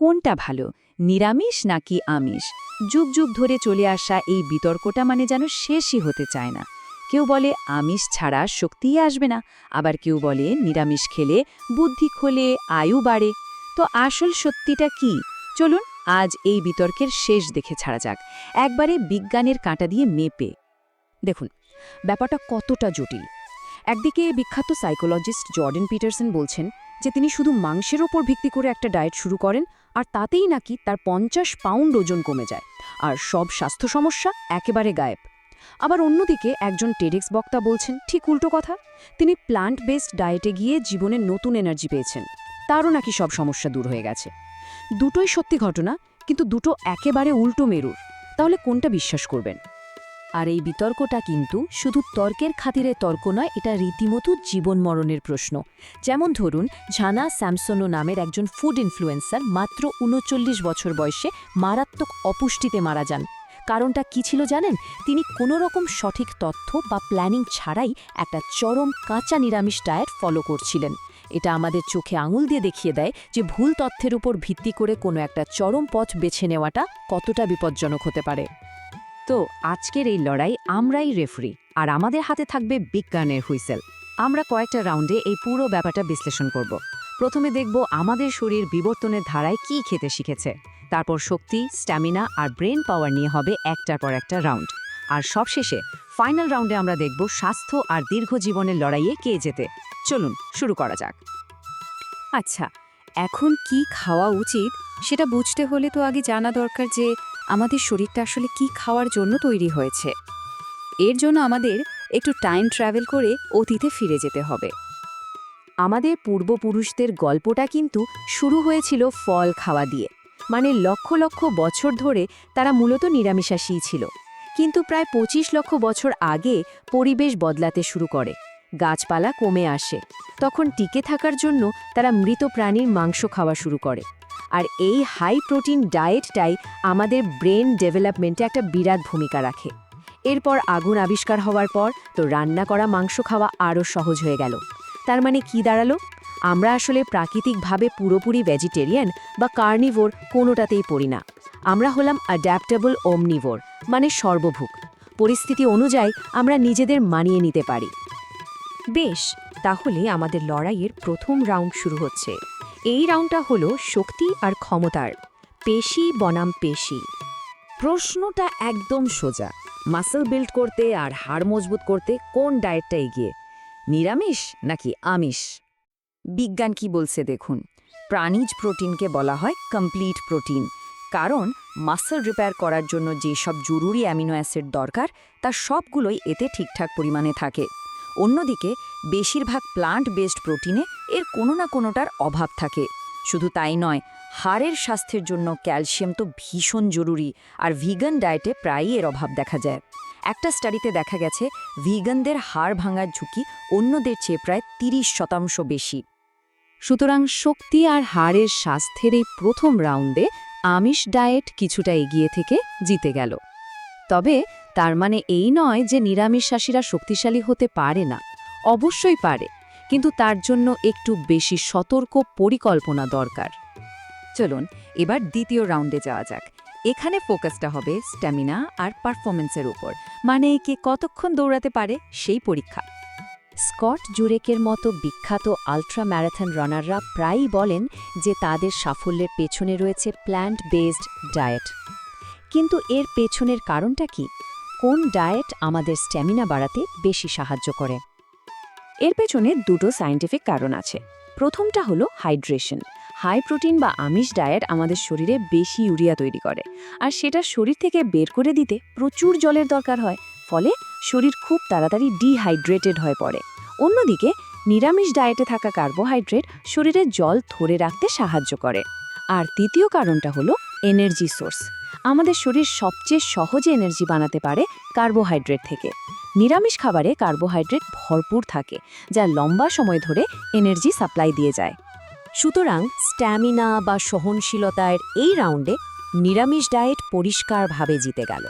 কোনটা ভালো, নিরামিষ নাকি আমিষ? যুগ যুগ ধরে চলে আসা এই বিতর্কটা মানে যেন শেষই হতে চায় না। কেউ বলে আমিষ ছাড়া শক্তিই আসবে না, আবার কেউ বলে নিরামিষ খেলে বুদ্ধি খোলে, আয়ু বাড়ে। তো আসল সত্যিটা কি? চলুন আজ এই বিতর্কের শেষ দেখে ছাড়া যাক। একবারে বিজ্ঞানের কাঁটা দিয়ে মেপে। দেখুন, ব্যাপারটা কতটা জটিল। একদিকে বিখ্যাত সাইকোলজিস্ট জর্ডেন পিটারসন বলছেন যে তিনি শুধু মাংসের ওপর ভিত্তি করে একটা ডায়েট শুরু করেন, আর তাতেই নাকি তার পঞ্চাশ পাউন্ড ওজন কমে যায়, আর সব স্বাস্থ্য সমস্যা একেবারে গায়েব। আবার অন্যদিকে একজন টেডেক্স বক্তা বলছেন, ঠিক উল্টো কথা, তিনি প্লান্ট বেসড ডায়েটে গিয়ে জীবনে নতুন এনার্জি পেয়েছেন, তারও নাকি সব সমস্যা দূর হয়ে গেছে। দুটোই সত্যি ঘটনা, কিন্তু দুটো একেবারে উল্টো মেরুর, তাহলে কোনটা বিশ্বাস করবেন? আর এই বিতর্কটা কিন্তু শুধু তর্কের খাতিরে তর্ক নয়, এটা রীতিমতো জীবন মরণের প্রশ্ন। যেমন ধরুন, ঝানা স্যামসনো নামের একজন ফুড ইনফ্লুয়েন্সার মাত্র উনচল্লিশ বছর বয়সে মারাত্মক অপুষ্টিতে মারা যান। কারণটা কি ছিল জানেন? তিনি কোনো রকম সঠিক তথ্য বা প্ল্যানিং ছাড়াই একটা চরম কাঁচা নিরামিষ ডায়েট ফলো করছিলেন। এটা আমাদের চোখে আঙুল দিয়ে দেখিয়ে দেয় যে ভুল তথ্যের উপর ভিত্তি করে কোনো একটা চরম পথ বেছে নেওয়াটা কতটা বিপজ্জনক হতে পারে। তো আজকের এই লড়াই আমরাই রেফারি আর আমাদের হাতে থাকবে বিজ্ঞানের হুইসেল। আমরা কয়েকটা রাউন্ডে এই পুরো ব্যাপারটা বিশ্লেষণ করব। প্রথমে দেখব আমাদের শরীর বিবর্তনের ধারায় কি খেতে শিখেছে। তারপর শক্তি স্ট্যামিনা আর ব্রেন পাওয়ার নিয়ে হবে একটার পর একটা রাউন্ড আর সবশেষে ফাইনাল রাউন্ডে আমরা দেখব স্বাস্থ্য আর দীর্ঘ জীবনের লড়াইয়ে কে যেতে চলুন, শুরু করা যাক। আচ্ছা এখন কি খাওয়া উচিত সেটা বুঝতে হলে তো আগে জানা দরকার যে আমাদের শরীরটা আসলে কি খাওয়ার জন্য তৈরি হয়েছে। এর জন্য আমাদের একটু টাইম ট্রাভেল করে অতীতে ফিরে যেতে হবে। আমাদের পূর্বপুরুষদের গল্পটা কিন্তু শুরু হয়েছিল ফল খাওয়া দিয়ে। মানে লক্ষ লক্ষ বছর ধরে তারা মূলত নিরামিষাশীই ছিল। কিন্তু প্রায় ২৫ লক্ষ বছর আগে পরিবেশ বদলাতে শুরু করে। গাছপালা কমে আসে। তখন টিকে থাকার জন্য তারা মৃত প্রাণীর মাংস খাওয়া শুরু করে। আর এই হাই প্রোটিন ডায়েটটাই আমাদের ব্রেন ডেভেলপমেন্টে একটা বিরাট ভূমিকা রাখে। এরপর আগুন আবিষ্কার হওয়ার পর তো রান্না করা মাংস খাওয়া আরও সহজ হয়ে গেল। তার মানে কি দাঁড়াল? আমরা আসলে প্রাকৃতিকভাবে পুরোপুরি ভেজিটেরিয়ান বা কার্নিভোর কোনোটাতেই পড়ি না। আমরা হলাম অ্যাডাপ্টেবল ওমনিভোর মানে সর্বভুক পরিস্থিতি অনুযায়ী আমরা নিজেদের মানিয়ে নিতে পারি। বেশ, তাহলে আমাদের লড়াইয়ের প্রথম রাউন্ড শুরু হচ্ছে। এই রাউন্ডটা হলো শক্তি আর ক্ষমতার, পেশি বনাম পেশি। প্রশ্নটা একদম সোজা মাসেল বিল্ড করতে আর হাড় মজবুত করতে কোন ডায়েটটা এগিয়ে, নিরামিষ নাকি আমিষ? বিজ্ঞান কি বলছে দেখুন, প্রাণীজ প্রোটিনকে বলা হয় কমপ্লিট প্রোটিন কারণ মাসেল রিপেয়ার করার জন্য যেসব জরুরি অ্যামিনো অ্যাসিড দরকার তার সবগুলোই এতে ঠিকঠাক পরিমাণে থাকে। অন্যদিকে, বেশিরভাগ প্লান্ট বেসড প্রোটিনে এর কোনো না কোনোটার অভাব থাকে। শুধু তাই নয়, হাড়ের স্বাস্থ্যের জন্য ক্যালসিয়াম তো ভীষণ জরুরি, আর ভিগান ডায়েটে প্রায়ই এর অভাব দেখা যায়। একটা স্টাডিতে দেখা গেছে ভিগানদের হাড় ভাঙার ঝুঁকি অন্যদের চেয়ে প্রায় তিরিশ শতাংশ বেশি। সুতরাং শক্তি আর হাড়ের স্বাস্থ্যের এই প্রথম রাউন্ডে আমিষ ডায়েট কিছুটা এগিয়ে থেকে জিতে গেল। তবে তার মানে এই নয় যে নিরামিষাসীরা শক্তিশালী হতে পারে না। অবশ্যই পারে, কিন্তু তার জন্য একটু বেশি সতর্ক পরিকল্পনা দরকার। চলুন, এবার দ্বিতীয় রাউন্ডে যাওয়া যাক। এখানে ফোকাসটা হবে স্ট্যামিনা আর পারফরমেন্সের উপর। মানে কে কতক্ষণ দৌড়াতে পারে সেই পরীক্ষা। স্কট জুরেকের মতো বিখ্যাত আলট্রা ম্যারাথন রানাররা প্রায়ই বলেন যে তাদের সাফল্যের পেছনে রয়েছে প্ল্যান্ট বেসড ডায়েট। কিন্তু এর পেছনের কারণটা কি? কোন ডায়েট আমাদের স্ট্যামিনা বাড়াতে বেশি সাহায্য করে? এর পেছনে দুটো সায়েন্টিফিক কারণ আছে। প্রথমটা হলো হাইড্রেশন। হাই প্রোটিন বা আমিষ ডায়েট আমাদের শরীরে বেশি ইউরিয়া তৈরি করে। আর সেটা শরীর থেকে বের করে দিতে প্রচুর জলের দরকার হয়, ফলে শরীর খুব তাড়াতাড়ি ডিহাইড্রেটেড হয়ে পড়ে। অন্যদিকে, নিরামিষ ডায়েটে থাকা কার্বোহাইড্রেট শরীরে জল ধরে রাখতে সাহায্য করে। আর তৃতীয় কারণটা হলো এনার্জি সোর্স আমাদের শরীর সবচেয়ে সহজে এনার্জি বানাতে পারে কার্বোহাইড্রেট থেকে। নিরামিষ খাবারে কার্বোহাইড্রেট ভরপুর থাকে, যা লম্বা সময় ধরে এনার্জি সাপ্লাই দিয়ে যায়। সুতরাং স্ট্যামিনা বা সহনশীলতার এই রাউন্ডে নিরামিষ ডায়েট পরিষ্কারভাবে জিতে গেল।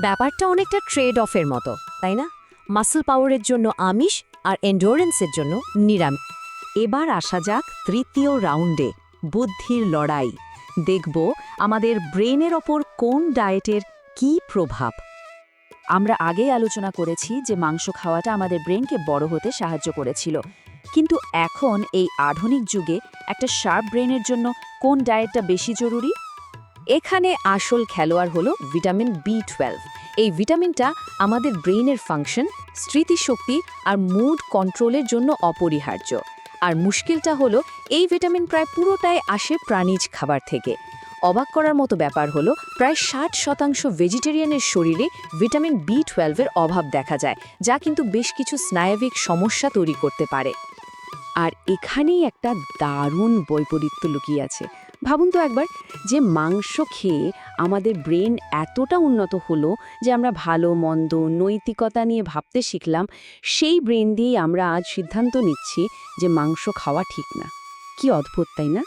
ব্যাপারটা অনেকটা ট্রেড অফের মতো, তাই না? মাসল পাওয়ারের জন্য আমিষ আর এন্ডোরেন্সের জন্য নিরামিষ। এবার আসা যাক তৃতীয় রাউন্ডে বুদ্ধির লড়াই। দেখব আমাদের ব্রেনের ওপর কোন ডায়েটের কী প্রভাব। আমরা আগেই আলোচনা করেছি যে মাংস খাওয়াটা আমাদের ব্রেনকে বড় হতে সাহায্য করেছিল। কিন্তু এখন এই আধুনিক যুগে একটা শার্প ব্রেনের জন্য কোন ডায়েটটা বেশি জরুরি? এখানে আসল খেলোয়াড় হলো ভিটামিন বি টুয়েলভ। এই ভিটামিনটা আমাদের ব্রেইনের ফাংশন, স্মৃতিশক্তি আর মুড কন্ট্রোলের জন্য অপরিহার্য। আর মুশকিলটা হলো, এই ভিটামিন প্রায় পুরোটাই আসে প্রাণীজ খাবার থেকে। অবাক করার মতো ব্যাপার হলো, প্রায় ষাট শতাংশ ভেজিটেরিয়ানের শরীরে ভিটামিন বি টুয়েলভের অভাব দেখা যায়, যা কিন্তু বেশ কিছু স্নায়বিক সমস্যা তৈরি করতে পারে। আর এখানেই একটা দারুণ বৈপরীত্য লুকিয়ে আছে। ভাবুন তো একবার যে মাংস খেয়ে আমাদের ব্রেন এতটা উন্নত হলো যে আমরা ভালো, মন্দ, নৈতিকতা নিয়ে ভাবতে শিখলাম, সেই ব্রেন দিয়েই আমরা আজ সিদ্ধান্ত নিচ্ছি যে মাংস খাওয়া ঠিক না। কি অদ্ভুত, তাই না?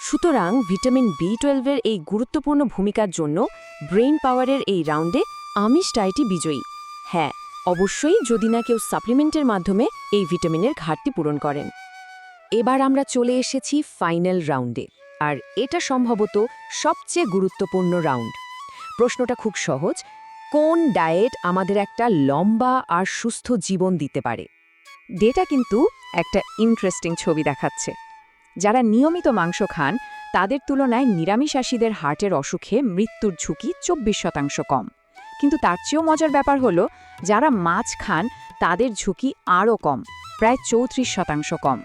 সুতরাং ভিটামিন বি টুয়েলভের এই গুরুত্বপূর্ণ ভূমিকার জন্য ব্রেন পাওয়ারের এই রাউন্ডে আমিষ ডায়েটই বিজয়ী। হ্যাঁ অবশ্যই যদি না কেউ সাপ্লিমেন্টের মাধ্যমে এই ভিটামিনের ঘাটতি পূরণ করেন। এবার আমরা চলে এসেছি ফাইনাল রাউন্ডে। আর এটা সম্ভবত সবচেয়ে গুরুত্বপূর্ণ রাউন্ড। প্রশ্নটা খুব সহজ, কোন ডায়েট আমাদের একটা লম্বা আর সুস্থ জীবন দিতে পারে? ডেটা কিন্তু একটা ইন্টারেস্টিং ছবি দেখাচ্ছে। যারা নিয়মিত মাংস খান, তাদের তুলনায় নিরামিষাসীদের হার্টের অসুখে মৃত্যুর ঝুঁকি চব্বিশ শতাংশ কম। কিন্তু তার চেয়েও মজার ব্যাপার হলো, যারা মাছ খান, তাদের ঝুঁকি আরও কম, প্রায় চৌত্রিশ শতাংশ কম।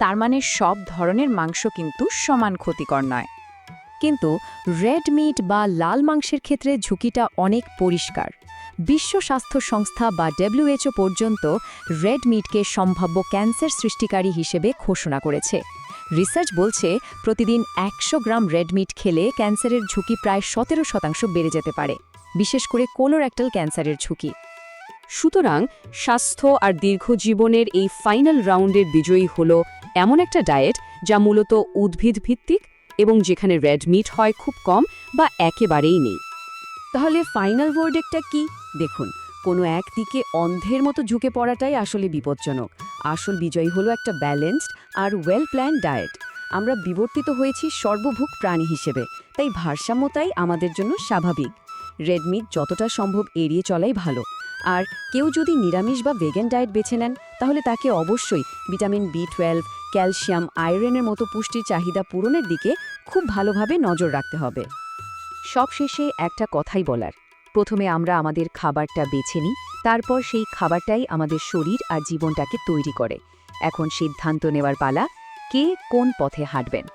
তার মানে সব ধরনের মাংস কিন্তু সমান ক্ষতিকর নয়। কিন্তু রেড মিট বা লাল মাংসের ক্ষেত্রে ঝুঁকিটা অনেক পরিষ্কার। বিশ্ব স্বাস্থ্য সংস্থা বা ডব্লিউএচও পর্যন্ত রেড মিটকে সম্ভাব্য ক্যান্সার সৃষ্টিকারী হিসেবে ঘোষণা করেছে। রিসার্চ বলছে, প্রতিদিন একশো গ্রাম রেড মিট খেলে ক্যান্সারের ঝুঁকি প্রায় সতেরো শতাংশ বেড়ে যেতে পারে, বিশেষ করে কোলোরেক্টাল ক্যান্সারের ঝুঁকি। সুতরাং স্বাস্থ্য আর দীর্ঘজীবনের এই ফাইনাল রাউন্ডের বিজয়ী হল এমন একটা ডায়েট যা মূলত উদ্ভিদ ভিত্তিক এবং যেখানে রেড মিট হয় খুব কম বা একেবারেই নেই। তাহলে ফাইনাল ভার্ডেকটা কি? দেখুন, কোনো একদিকে অন্ধের মতো ঝুঁকে পড়াটাই আসলে বিপজ্জনক। আসল বিজয়ী হলো একটা ব্যালেন্সড আর ওয়েল প্ল্যান ডায়েট আমরা বিবর্তিত হয়েছি সর্বভুক প্রাণী হিসেবে, তাই ভারসাম্যতাই আমাদের জন্য স্বাভাবিক। রেডমিট যতটা সম্ভব এড়িয়ে চলাই ভালো। আর কেউ যদি নিরামিষ বা ভেগান ডায়েট বেছে নেন, তাহলে তাকে অবশ্যই ভিটামিন বি টুয়েলভ ক্যালসিয়াম আয়রনের মতো পুষ্টির চাহিদা পূরণের দিকে খুব ভালোভাবে নজর রাখতে হবে। সবশেষে একটা কথাই বলার। প্রথমে আমরা আমাদের খাবারটা বেছে নিই, তারপর সেই খাবারটাই আমাদের শরীর আর জীবনটাকে তৈরি করে। এখন সিদ্ধান্ত নেওয়ার পালা, কে কোন পথে হাঁটবেন?